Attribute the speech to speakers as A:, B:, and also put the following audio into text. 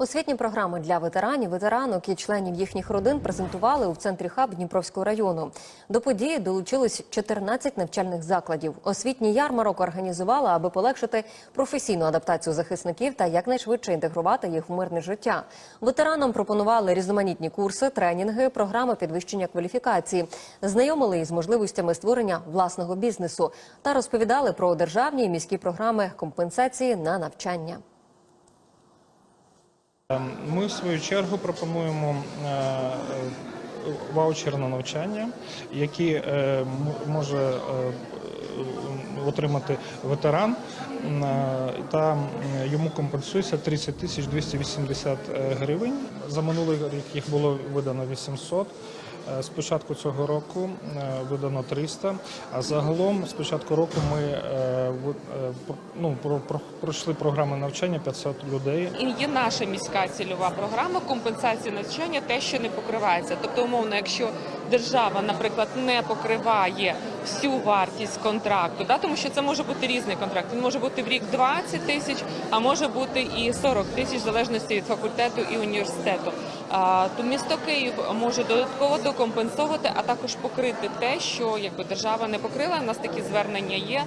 A: Освітні програми для ветеранів, ветеранок і членів їхніх родин презентували у центрі хаб Дніпровського району. До події долучились 14 навчальних закладів. Освітній ярмарок організували, аби полегшити професійну адаптацію захисників та якнайшвидше інтегрувати їх в мирне життя. Ветеранам пропонували різноманітні курси, тренінги, програми підвищення кваліфікації, знайомили із можливостями створення власного бізнесу та розповідали про державні і міські програми компенсації на навчання.
B: Ми в свою чергу пропонуємо е, ваучер на навчання, які е, може е, отримати ветеран, та йому компенсується 30 тисяч 280 гривень. За минулий рік їх було видано 800. Е, З початку цього року е, видано 300, а загалом з початку року ми е, ну, про- про- пройшли програми навчання 500 людей.
C: І є наша міська цільова програма компенсації навчання, те, що не покривається. Тобто, умовно, якщо держава, наприклад, не покриває всю вартість контракту, да, тому що це може бути різний контракт. Він може бути в рік 20 тисяч, а може бути і 40 тисяч, в залежності від факультету і університету. То місто Київ може додатково докомпенсовувати, а також покрити те, що якби держава не покрила. У нас такі звернення є.